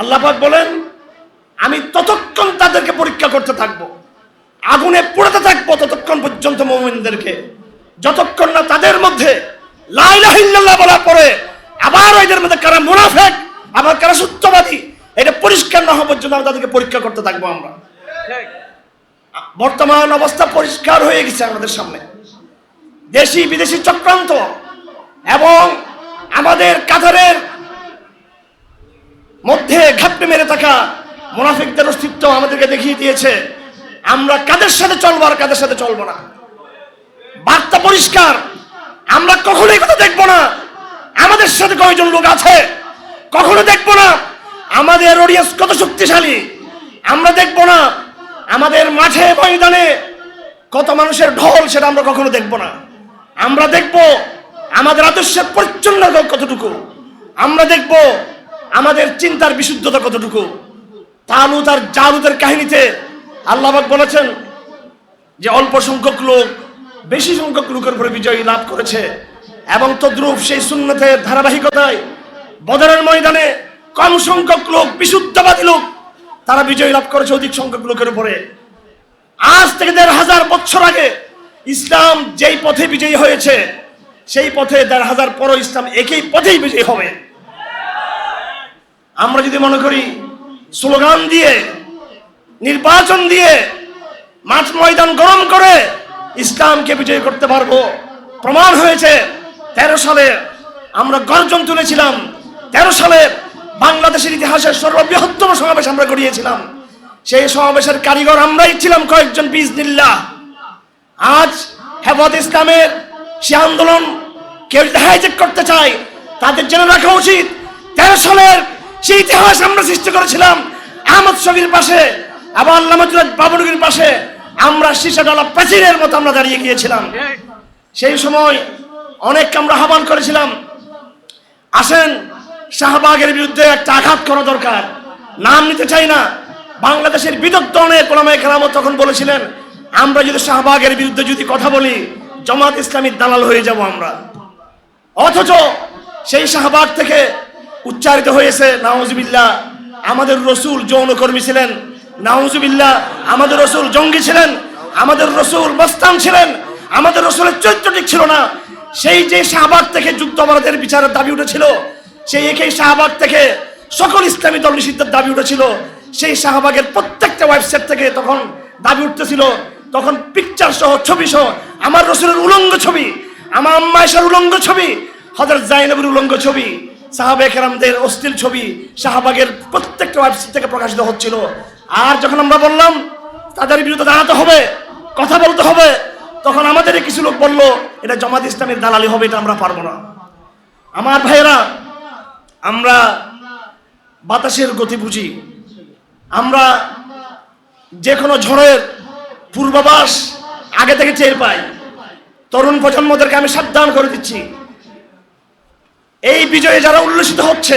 আল্লাপাক বলেন, আমি ততক্ষণ তাদেরকে পরীক্ষা করতে থাকব। আগুনে পোড়াতে থাকব ততক্ষণ পর্যন্ত মোমিনদেরকে। যতক্ষণ না তাদের মধ্যে লাইলাহিল্লাহ বলার পরে আবার এদের মধ্যে কারা মুনাফেক, আবার কারা সত্যবাদী, এটা পরিষ্কার না হওয়া পর্যন্ত আমরা তাদেরকে পরীক্ষা করতে থাকব আমরা। বর্তমান অবস্থা পরিষ্কার হয়ে গেছে আমাদের সামনে। দেশি বিদেশি চক্রান্ত এবং আমাদের কাতারের মধ্যে ঘাপটে মেরে থাকা মুনাফিকদের অস্তিত্ব আমাদেরকে দেখিয়ে দিয়েছে। আমরা কাদের সাথে চলবো আর কাদের সাথে চলবো না? বার্তা পরিষ্কার, আমরা কখনোই কথা দেখব না। আমাদের সাথে কয়জন লোক আছে? কখনো দেখব না। আমাদের অডিয়েন্স কত শক্তিশালী? আমরা দেখব না। আমাদের মাঠে, ময়দানে কত মানুষের ঢল সেটা আমরা কখনো দেখব না। আমরা দেখব আমাদের আদর্শের পরিচ্ছন্ন কতটুকু? আমরা দেখব আমাদের চিন্তার বিশুদ্ধতা কতটুকু? তালুত আর জালুতের কাহিনীতে আল্লাহবাক বলেছেন যে অল্প সংখ্যক লোক, বেশি সংখ্যক লোকের উপরে বিজয়ী লাভ করেছে এবং তদ্রূপ সেই সুন্নতের ধারাবাহিকতায় বদরের ময়দানে কম সংখ্যক লোক, বিশুদ্ধবাদী লোক, তারা বিজয় লাভ করেছে অধিক সংখ্যক লোকের উপরে। আজ থেকে দেড় হাজার বছর আগে ইসলাম যেই পথে বিজয়ী হয়েছে, সেই পথে দেড় হাজার পর ইসলাম একই পথেই বিজয়ী হবে। আমরা যদি মনে করি স্লোগান দিয়ে, নির্বাচন দিয়ে মাঠ ময়দান গরম করে ইসলামকে বিজয় করতে পারব, প্রমাণ হয়েছে তেরো সালে আমরা গর্জন তুলেছিলাম, তেরো সালে বাংলাদেশের ইতিহাসের সর্ববৃহত্তম সমাবেশ আমরা করিয়েছিলাম সেই সমাবেশের কারিগর আমরাই ছিলাম কয়েকজন বিজনিল্লাহ আজ হেফাজ ইসলামের সে আন্দোলন কেউ হাইজেক করতে চায়, তাদের জেনে রাখা উচিত, তেরো সালের সেই ইতিহাস আমরা সৃষ্টি করেছিলাম। আহমদ শফির পাশে, আবার আল্লামতুল্লাহ বাবুরগির পাশে, আমরা সিসাডালা প্রাচীরের মতো আমরা দাঁড়িয়ে গিয়েছিলাম। সেই সময় অনেককে আমরা আহ্বান করেছিলাম, আসেন, শাহবাগের বিরুদ্ধে একটা আঘাত করা দরকার। নাম নিতে চাই না। বাংলাদেশের বিদগ্ধ অনেক ওলামায় কেরামত তখন বলেছিলেন, আমরা যদি শাহবাগের বিরুদ্ধে যদি কথা বলি, জমাত ইসলামীর দালাল হয়ে যাব আমরা। অথচ সেই শাহবাগ থেকে উচ্চারিত হয়েছে, নাউজুবিল্লাহ। আমাদের রসুল যৌনকর্মী ছিলেন, নাউজুবিল্লাহ। আমাদের রসুল জঙ্গি ছিলেন, আমাদের রসুল মস্তান ছিলেন, আমাদের রসুলের চরিত্র ঠিক ছিল না। সেই যে শাহবাগ থেকে যুক্ত আমাদের বিচারের দাবি উঠেছিল, সেই একই শাহবাগ থেকে সকল ইসলামী দল নিষিদ্ধের দাবি উঠেছিল। সেই শাহবাগের প্রত্যেকটা ওয়েবসাইট থেকে তখন দাবি উঠতেছিল, তখন পিকচার সহ, ছবি সহ, আমার রসুলের উলঙ্গ ছবি, আমার আম্মা উলঙ্গ ছবি হজরত জাইনবের উলঙ্গ ছবি সাহাবে কেরামদের অস্থির ছবি শাহবাগের প্রত্যেকটা ওয়েবসাইট থেকে প্রকাশিত হচ্ছিল। আর যখন আমরা বললাম, তাদের বিরুদ্ধে দাঁড়াতে হবে, কথা বলতে হবে, তখন আমাদের কিছু লোক বলল, এটা জামাত ইসলামের দালালি হবে, এটা আমরা পারব না। আমার ভাইয়েরা, আমরা বাতাসের গতি বুঝি। আমরা যে কোনো ঝড়ের পূর্বাভাস আগে থেকে টের পাই। তরুণ প্রজন্মদেরকে আমি সাবধান করে দিচ্ছি। এই বিজয়ে যারা উল্লসিত হচ্ছে,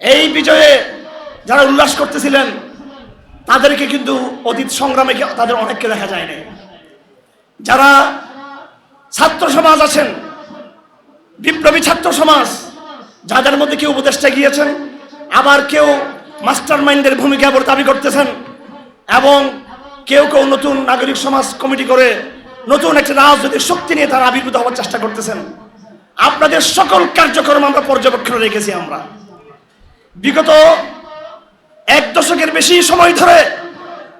এই বিজয়ে যারা উল্লাস করতেছিলেন, তাদেরকে কিন্তু অতীত সংগ্রামে তাদের অনেককে দেখা যায় না যারা ছাত্র সমাজ আছেন, বিপ্লবী ছাত্র সমাজ, যাদের মধ্যে কেউ উপদেষ্টা গিয়েছেন, আবার কেউ মাস্টার মাইন্ডের ভূমিকা দাবি করতেছেন, এবং কেউ কেউ নতুন নাগরিক সমাজ কমিটি করে নতুন একটা রাজনৈতিক শক্তি নিয়ে তারা আবির্ভূত হওয়ার চেষ্টা করতেছেন। আপনাদের সকল কার্যক্রম আমরা পর্যবেক্ষণ রেখেছি আমরা। বিগত এক দশকের বেশি সময় ধরে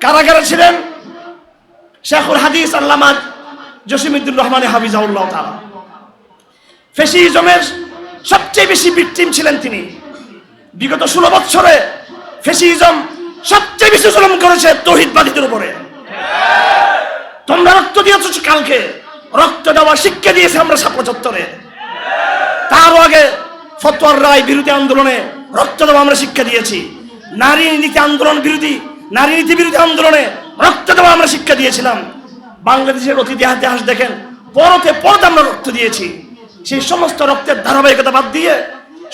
কারাগারে ছিলেন শেখুল হাদিস আল্লামা জসিমুদ্দিন রহমান হাফিজাউল্লাহ তালা ফেসিজমের সবচেয়ে বেশি ভিকটিম ছিলেন তিনি। বিগত ষোলো বৎসরে ফেসিজম সবচেয়ে বেশি জুলুম করেছে তহিদবাদীদের উপরে। তোমরা রক্ত দিয়েছ কালকে। রক্ত দেওয়া শিক্ষা দিয়েছে আমরা চত্বরে তারও আগে ফতোয়ার রায় বিরোধী আন্দোলনে রক্ত দেওয়া আমরা শিক্ষা দিয়েছি। নারী নীতি আন্দোলন বিরোধী, নারী নীতি বিরোধী আন্দোলনে রক্ত দেওয়া আমরা শিক্ষা দিয়েছিলাম। বাংলাদেশের অতীত ইতিহাস দেখেন, পরতে পরতে আমরা রক্ত দিয়েছি। সেই সমস্ত রক্তের ধারাবাহিকতা বাদ দিয়ে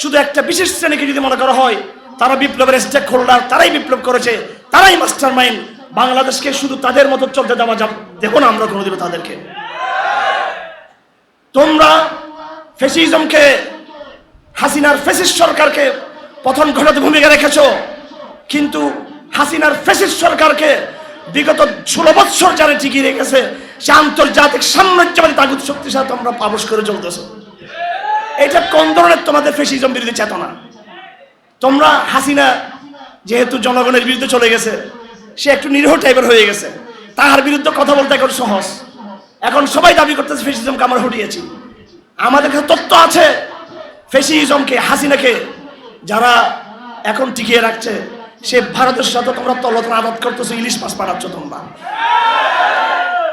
শুধু একটা বিশেষ শ্রেণীকে যদি মনে করা হয়, তারা বিপ্লবের স্টেক হোল্ডার তারাই বিপ্লব করেছে, তারাই মাস্টার মাইন্ড বাংলাদেশকে শুধু তাদের মতো চলতে দেওয়া যাব দেখো না আমরা কোনোদিন তাদেরকে। তোমরা ফেসিজমকে, হাসিনার ফেসিস সরকারকে পথন ঘটাতে ভূমিকা রেখেছ। কিন্তু হাসিনার ফেসিস সরকারকে বিগত ষোলো বৎসর যারা টিকিয়ে রেখেছে, সে আন্তর্জাতিক সাম্রাজ্যবাদী তাগুত শক্তির সাথে তোমরা পাবস করে চলতেছ। এটা কোন ধরনের তোমাদের ফেসিজম বিরোধী চেতনা? তোমরা হাসিনা যেহেতু জনগণের বিরুদ্ধে চলে গেছে, সে একটু নিরীহ টাইপের হয়ে গেছে। তাহার বিরুদ্ধে কথা বলতে এখন সহজ। এখন সবাই দাবি করতেছে, ফেসিজমকে আমরা হটিয়েছি। আমাদের কাছে তথ্য আছে। ফেসিজমকে, হাসিনাকে যারা এখন টিকিয়ে রাখছে, সে ভারতের সাথে তোমরা তলতন আদাত করতেছো, ইলিশ মাছ পাঠাচ্ছ তোমরা।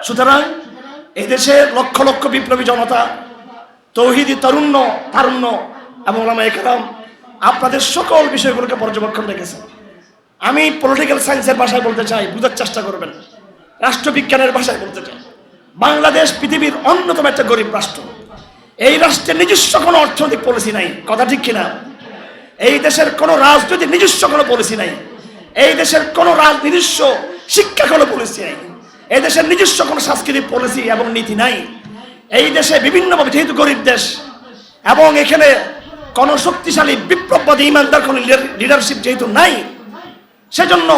সুতরাং এই দেশে লক্ষ লক্ষ বিপ্লবী জনতা, তৌহিদি তরুণ্য, তারুণ্য এবং ওলামা একরাম আপনাদের সকল বিষয়গুলোকে পর্যবেক্ষণ রেখেছে। আমি পলিটিক্যাল সায়েন্সের ভাষায় বলতে চাই, বুঝার চেষ্টা করবেন। রাষ্ট্রবিজ্ঞানের ভাষায় বলতে চাই। বাংলাদেশ পৃথিবীর অন্যতম একটা গরিব রাষ্ট্র। এই রাষ্ট্রের নিজস্ব কোনো অর্থনৈতিক পলিসি নাই। কথা ঠিক কিনা? এই দেশের কোনো রাজনৈতিক নিজস্ব কোনো পলিসি নাই। এই দেশের কোনো রাজ নিজস্ব শিক্ষা কোনো পলিসি নাই। এই দেশের নিজস্ব কোনো সাংস্কৃতিক পলিসি এবং নীতি নাই। এই দেশে বিভিন্নভাবে, যেহেতু গরিব দেশ, এবং এখানে কোনো শক্তিশালী, বিপ্লববাদী, ইমানদার কোনো লিডারশিপ যেহেতু নাই, সেজন্য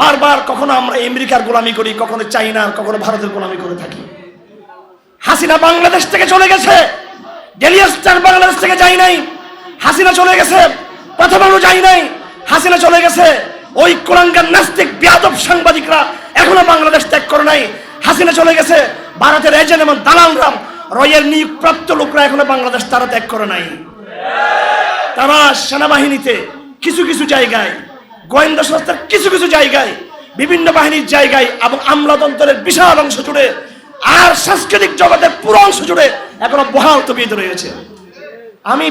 বারবার কখনো আমরা আমেরিকার গোলামি করি, কখনো চাইনার, কখনো ভারতের গোলামি করে থাকি। হাসিনা বাংলাদেশ থেকে চলে গেছে। ডেলিয়াস্টার বাংলাদেশ থেকে যাই নাই। হাসিনা চলে গেছে প্রথমানো যাই নাই। হাসিনা চলে গেছে, ওই কোরআনকার নাস্তিক, বিয়াদব সাংবাদিকরা এখনও বাংলাদেশ ত্যাগ করে নাই। হাসিনা চলে গেছে, ভারতের এজেন্ট এবং দালালরাম রয়ের নিয়োগপ্রাপ্ত লোকরা এখনও বাংলাদেশ তারা ত্যাগ করে নাই। তারা সেনাবাহিনীতে কিছু কিছু জায়গায়, গোয়েন্দা সংস্থার কিছু কিছু জায়গায়, বিভিন্ন বাহিনীর জায়গায় এবং আমলাতন্ত্রের বিশাল অংশ জুড়ে আর সাংস্কৃতিক জগতের পুরো অংশ জুড়ে এখনও বহাল তবিয়ত রয়েছে। আমি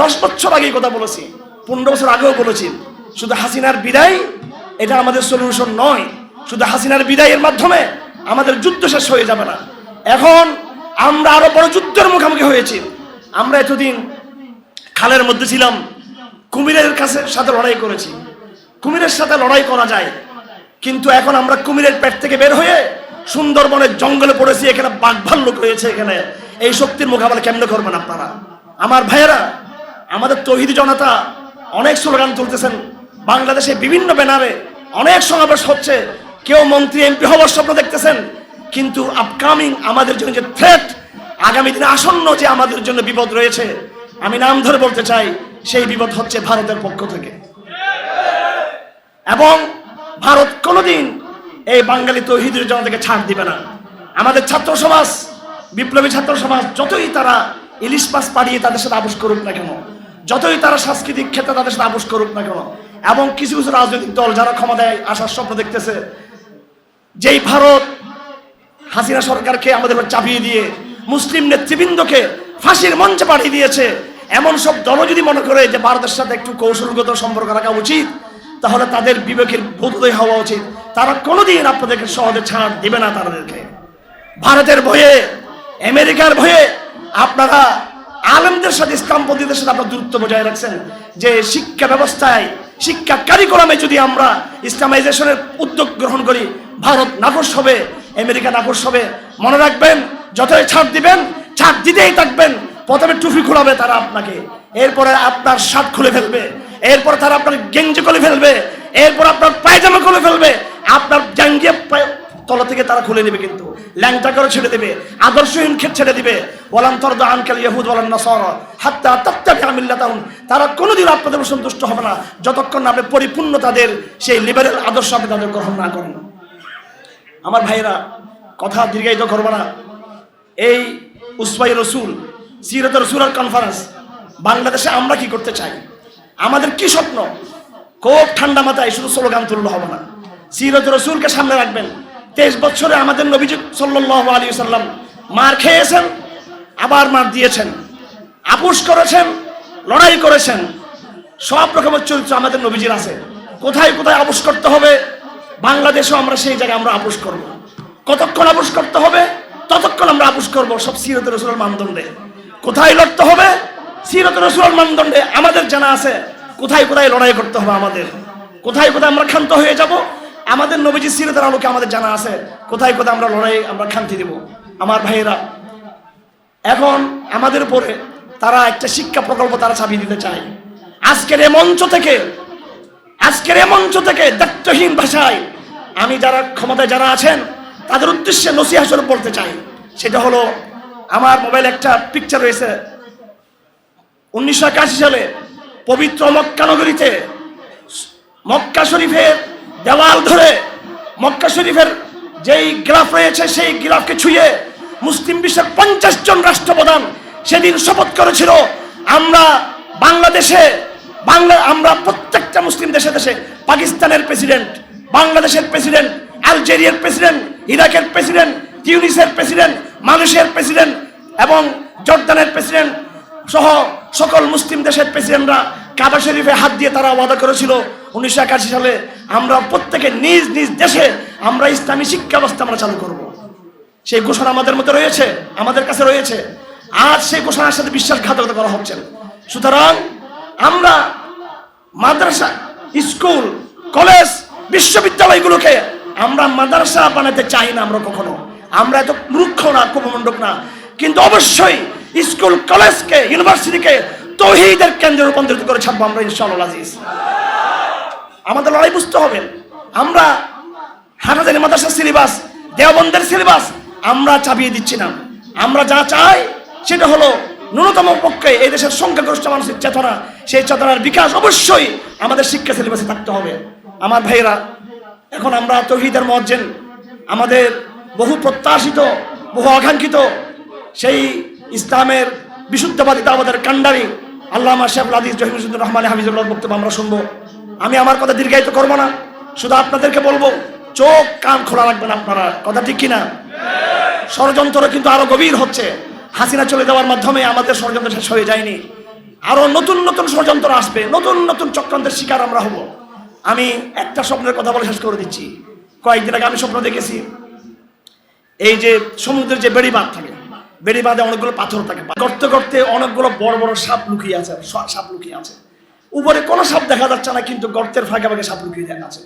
দশ বছর আগে কথা বলেছি, পনেরো বছর আগেও বলেছি, শুধু হাসিনার বিদায়, এটা আমাদের সলিউশন নয়। শুধু হাসিনার বিদায়ের মাধ্যমে আমাদের যুদ্ধ শেষ হয়ে যাবে না। এখন আমরা আরও বড় যুদ্ধের মুখোমুখি হয়েছি। আমরা এতদিন খালের মধ্যে ছিলাম, কুমিরের কাছে সাথে লড়াই করেছি। কুমিরের সাথে লড়াই করা যায়, কিন্তু এখন আমরা কুমিরের পেট থেকে বের হয়ে সুন্দরবনের জঙ্গলে পড়েছি, এখানে বাঘ ভাল্লুক রয়েছে এখানে। এই শক্তির মোকাবেলা কেমনে করবেন আপনারা? আমার ভাইয়েরা, আমাদের তহিদি জনতা অনেক স্লোগান তুলতেছেন। বাংলাদেশে বিভিন্ন ব্যানারে অনেক সমাবেশ হচ্ছে। কেউ মন্ত্রী, এমপি হওয়ার স্বপ্ন দেখতেছেন, কিন্তু আপকামিং আমাদের জন্য যে থ্রেট আগামী দিনে আসন্ন যে আমাদের জন্য বিপদ রয়েছে, আমি নাম ধরে বলতে চাই, সেই বিপদ হচ্ছে ভারতের পক্ষ থেকে। এবং ভারত কোনোদিন এই বাঙালি তৌহিদের জনতাকে ছাড় দিবে না। আমাদের ছাত্র সমাজ, বিপ্লবী ছাত্র সমাজ, যতই তারা ইলিশ মাছ পাড়িয়ে তাদের সাথে আপোষ করুক না কেন, যতই তারা সাংস্কৃতিক ক্ষেত্রে তাদের সাথে আপোষ করুক না কেন, এবং কিছু কিছু রাজনৈতিক দল যারা ক্ষমতায় আসার স্বপ্ন দেখতেছে, যেই ভারত হাসিনা সরকারকে আমাদের চাপিয়ে দিয়ে মুসলিম নেতৃবৃন্দকে ফাঁসির মঞ্চে পাঠিয়ে দিয়েছে, এমন সব দল যদি মনে করে যে ভারতের সাথে একটু কৌশলগত সম্পর্ক রাখা উচিত, তাহলে তাদের বিবেকের বোধোদয় হওয়া উচিত। তারা কোনোদিন আপনাদেরকে সহজে ছাড় দিবে না তাদেরকে। ভারতের ভয়ে, আমেরিকার ভয়ে আপনারা আলমদের সাথে, ইসলামপন্থীদের সাথে আপনারা দূরত্ব বজায় রাখছেন যে শিক্ষা ব্যবস্থায়, শিক্ষা কারিকুলামে যদি আমরা ইসলামাইজেশনের উদ্যোগ গ্রহণ করি, ভারত নাকশ হবে, আমেরিকা নাকশ হবে। মনে রাখবেন, যতই ছাড় দিবেন, ছাড় দিতেই থাকবেন, প্রথমে টুপি খোলাবে তারা আপনাকে। এরপরে আপনার শার্ট খুলে ফেলবে, এরপর তারা আপনার গেঞ্জি খুলে ফেলবে, এরপর আপনার পায়জামা খুলে ফেলবে আপনার জাঙ্গিয়ে তলা থেকে তারা খুলে নেবে কিন্তু। ল্যাংটা করে ছেড়ে দেবে। আদর্শহীন ক্ষেত ছেড়ে দিবে। ওলাম তরদ আনকাল ইহুদ ওয়ালান নাসার। হাত্তা তাত্তাবি আমিল্লাতাহুম তারা কোনোদিন আপনাদের সন্তুষ্ট হবে না। যতক্ষণ না আপনি পরিপূর্ণ তাদের সেই লিবারেল আদর্শ আপনি তাদের গ্রহণ না করেন। আমার ভাইয়েরা, কথা দীর্ঘায়িত করব না। এই উসবাই রসুল, সিরত রসুলার কনফারেন্স বাংলাদেশে আমরা কি করতে চাই? আমাদের কি স্বপ্ন? খুব ঠান্ডা মাথায় শুধু স্লোগান তুললে হবে না। সিরত রসুলকে সামনে রাখবেন। তেইশ বছরে আমাদের নবীজি সাল্লাহ আলী সাল্লাম মার খেয়েছেন, আবার মার দিয়েছেন। আপুস করেছেন, লড়াই করেছেন। সব রকমের চরিত্র আমাদের নবীজির আছে। কোথায় কোথায় আপোষ করতে হবে, বাংলাদেশেও আমরা সেই জায়গায় আমরা আপোষ করব। কতক্ষণ আপোষ করতে হবে, ততক্ষণ আমরা আপোষ করব, সব সিরত রসুলের মানদণ্ডে। কোথায় লড়তে হবে সিরত রসুলের মানদণ্ডে আমাদের জানা আছে। কোথায় কোথায় লড়াই করতে হবে আমাদের। কোথায় কোথায় আমরা ক্ষান্ত হয়ে যাব আমাদের নবীজি সিরতের আলোকে আমাদের জানা আছে। কোথায় কোথায় আমরা লড়াই, আমরা ক্ষান্তি দেব। আমার ভাইয়েরা, এখন আমাদের উপরে তারা একটা শিক্ষা প্রকল্প তারা চাপিয়ে দিতে চায়। আজকের এই মঞ্চ থেকে, আজকের এই মঞ্চ থেকে দায়িত্বহীন ভাষায় আমি যারা ক্ষমতায় যারা আছেন, তাদের উদ্দেশ্যে নসিহা স্বরূপ বলতে চাই। সেটা হলো, আমার মোবাইলে একটা পিকচার রয়েছে। উনিশশো একাশি সালে পবিত্র মক্কা নগরীতে মক্কা শরীফের দেওয়াল ধরে মক্কা শরীফের যেই গ্রাফ রয়েছে, সেই গ্রাফকে ছুঁয়ে মুসলিম বিশ্বের পঞ্চাশ জন রাষ্ট্রপ্রধান সেদিন শপথ করেছিল, আমরা বাংলাদেশে, বাংলা, আমরা প্রত্যেকটা মুসলিম দেশে দেশে পাকিস্তানের প্রেসিডেন্ট, বাংলাদেশের প্রেসিডেন্ট, আলজেরিয়ার প্রেসিডেন্ট, ইরাকের প্রেসিডেন্ট টিউনিসের প্রেসিডেন্ট, মালয়েশিয়ার প্রেসিডেন্ট এবং জর্দানের প্রেসিডেন্ট সহ সকল মুসলিম দেশের প্রেসিডেন্টরা কাবা শরীফে হাত দিয়ে তারা ওয়াদা করেছিল, উনিশশো একাশি সালে আমরা প্রত্যেকে নিজ নিজ দেশে আমরা ইসলামী শিক্ষা ব্যবস্থা আমরা চালু করব। সেই ঘোষণা আমাদের মধ্যে রয়েছে, আমাদের কাছে রয়েছে। আজ সেই ঘোষণার সাথে বিশ্বাসঘাতকতা করা হচ্ছে সুতরাং আমরা মাদ্রাসা, স্কুল, কলেজ, বিশ্ববিদ্যালয়গুলোকে আমরা মাদ্রাসা বানাতে চাই না আমরা কখনো। আমরা এত মূর্খ না কুপমণ্ডক না। কিন্তু অবশ্যই স্কুল, কলেজকে, ইউনিভার্সিটিকে তৌহিদের কেন্দ্রে রূপান্তরিত করে ছাড়বো আমরা ইনশাআল্লাহ আজিজ। আমাদের লড়াই বুঝতে হবে। আমরা হানাদারি মাদ্রাসার সিলেবাস, দেওবন্দের সিলেবাস, আমরা চাপিয়ে দিচ্ছি না। আমরা যা চাই, সেটা হলো ন্যূনতম পক্ষে এই দেশের সংখ্যাগরিষ্ঠ মানুষের চেতনা, সেই চেতনার বিকাশ অবশ্যই আমাদের শিক্ষা সিলেবাসে থাকতে হবে। আমার ভাইরা এখন আমরা তৌহিদের মজ্জেন আমাদের বহু প্রত্যাশিত, বহু আকাঙ্ক্ষিত সেই ইসলামের বিশুদ্ধবাদিতা আমাদের কান্ডারি আল্লামা শেখুল আদিজ জহিমুদ্দিন রহমান হাফিজুল্লাহ বক্তব্য আমরা শুনব। আমি আমার কথা দীর্ঘায়িত করব না, শুধু আপনাদেরকে বলব, চোখ, কান খোলা রাখবেন আপনারা, কথা ঠিক কিনা? ষড়যন্ত্র কিন্তু আরও গভীর হচ্ছে। হাসিনা চলে যাওয়ার মাধ্যমে আমাদের ষড়যন্ত্র শেষ হয়ে যায়নি। আরও নতুন নতুন ষড়যন্ত্র আসবে, নতুন নতুন চক্রান্তের শিকার আমরা হব। আমি একটা স্বপ্নের কথা বলে শেষ করে দিচ্ছি। কয়েকদিন আগে আমি স্বপ্ন দেখেছি। এই যে সমুদ্রের যে বেড়িবাঁধ থাকে বেড়িবাঁধে অনেকগুলো পাথর থাকে। করতে করতে অনেকগুলো বড় বড় সাপ লুকিয়ে আছে সাপ লুকিয়ে আছে। উপরে কোনো সাপ দেখা যাচ্ছে না, কিন্তু গর্তের ফাঁকে ফাঁকে সাপ লুকিয়ে দেখা আছে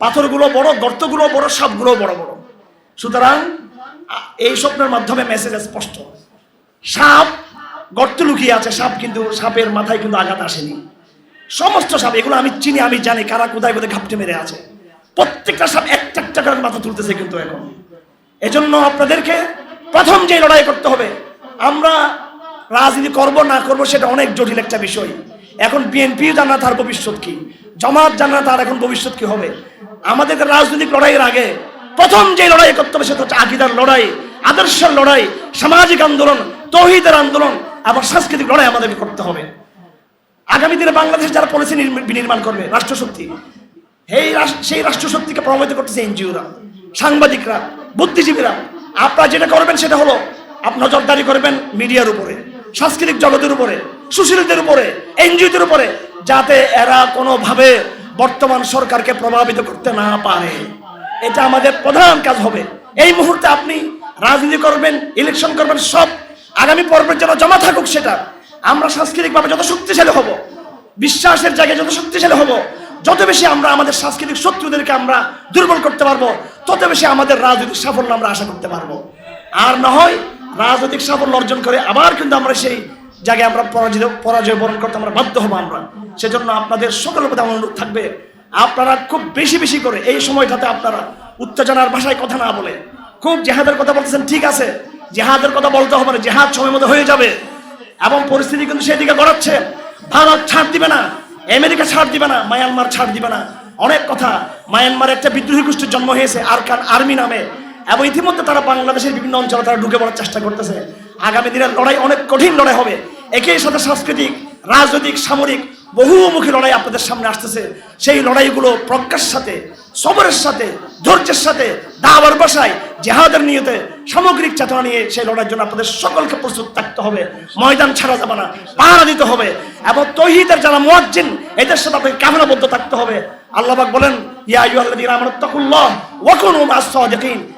পাথরগুলো বড়, গর্তগুলো বড়, সাপগুলো বড় বড়। সুতরাং এই স্বপ্নের মাধ্যমে মেসেজ স্পষ্ট। সাপ, গর্ত লুকিয়ে আছে, সাপ কিন্তু, সাপের মাথায় কিন্তু আঘাত আসেনি। সমস্ত সাপ, এগুলো আমি চিনি, আমি জানি কারা কোথায় কোথায় ঘাপটে মেরে আছে। প্রত্যেকটা সাপ একটা একটা করে মাথা তুলতেছে কিন্তু এখন। এজন্য আপনাদেরকে প্রথম যে লড়াই করতে হবে, আমরা রাজনীতি করব না করব সেটা অনেক জটিল একটা বিষয়। এখন বিএনপিও জানা তার ভবিষ্যৎ কি, জামাত জানা তার এখন ভবিষ্যৎ কি হবে। আমাদের রাজনৈতিক লড়াইয়ের আগে প্রথম যে লড়াই করতে হবে সেটা হচ্ছে আকিদার লড়াই, আদর্শের লড়াই, সামাজিক আন্দোলন, তৌহিদের আন্দোলন আবার সাংস্কৃতিক লড়াই আমাদেরকে করতে হবে। আগামী দিনে বাংলাদেশ যারা পলিসি নির্ম- বিনির্মাণ করবে, রাষ্ট্রশক্তি, এই সেই রাষ্ট্রশক্তিকে প্রভাবিত করতেছে এনজিওরা, সাংবাদিকরা, বুদ্ধিজীবীরা। আপনারা যেটা করবেন সেটা হলো আপনি নজরদারি করবেন মিডিয়ার উপরে, সাংস্কৃতিক জগতের উপরে, সুশীলদের উপরে, এনজিওদের উপরে, যাতে এরা কোনোভাবে বর্তমান সরকারকে প্রভাবিত করতে না পারে। এটা আমাদের প্রধান কাজ হবে। এই মুহূর্তে আপনি রাজনীতি করবেন, ইলেকশন করবেন, সব আগামী পর্বের জন্য জমা থাকুক সেটা। আমরা সাংস্কৃতিকভাবে যত শক্তিশালী হব, বিশ্বাসের জায়গায় যত শক্তিশালী হব, যত বেশি আমরা আমাদের সাংস্কৃতিক শত্রুদেরকে আমরা দুর্বল করতে পারব তত বেশি আমাদের রাজনৈতিক সাফল্য আমরা আশা করতে পারব। আর না হয় রাজনৈতিক সাফল্য অর্জন করে আবার কিন্তু আমরা সেই জায়গায় আমরা পরাজিত, পরাজয় বরণ করতে আমরা বাধ্য হব আমরা। সেজন্য আপনাদের সকলের প্রতি আমার অনুরোধ থাকবে, আপনারা খুব বেশি বেশি করে এই সময়টাতে আপনারা উত্তেজনার ভাষায় কথা না বলে, খুব জেহাদের কথা বলতেছেন, ঠিক আছে, জেহাদের কথা বলতে হবে না, জেহাদ সময় মতো হয়ে যাবে। এবং পরিস্থিতি কিন্তু সেদিকে গড়াচ্ছে। ভারত ছাড় দিবে না, আমেরিকা ছাড় দিবে না, মায়ানমার ছাড় দিবে না। অনেক কথা। মায়ানমার একটা বিদ্রোহী গোষ্ঠীর জন্ম হয়েছে, আরকান আর্মি নামে। এবং ইতিমধ্যে তারা বাংলাদেশের বিভিন্ন অঞ্চলে তারা ঢুকে পড়ার চেষ্টা করতেছে। আগামী দিনের লড়াই অনেক কঠিন লড়াই হবে। একই সাথে সাংস্কৃতিক, রাজনৈতিক, সামরিক বহুমুখী লড়াই আপনাদের সামনে আসতেছে। সেই লড়াইগুলো প্রজ্ঞার সাথে সবরের সাথে, ধৈর্যের সাথে দাবার বসায় জেহাদের নিয়তে সামগ্রিক চেতনা নিয়ে সেই লড়াইয়ের জন্য আপনাদের সকলকে প্রস্তুত থাকতে হবে। ময়দান ছাড়া যাবে না, পাহারা দিতে হবে এবং তৌহিদের যারা মুয়াজ্জিন, এদের সাথে আপনাকে কামনাবদ্ধ থাকতে হবে। আল্লাহবাক বলেন, ইয়া আইয়ুহাল্লাযীনা আমানু তাকুল্লাহ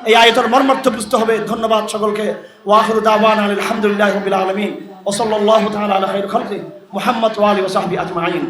এই আয়াতের মর্মার্থ বুঝতে হবে। ধন্যবাদ সকলকে। ওয়া আখিরু দাওয়ানা আলহামদুলিল্লাহি আলামিন। আজমাইন।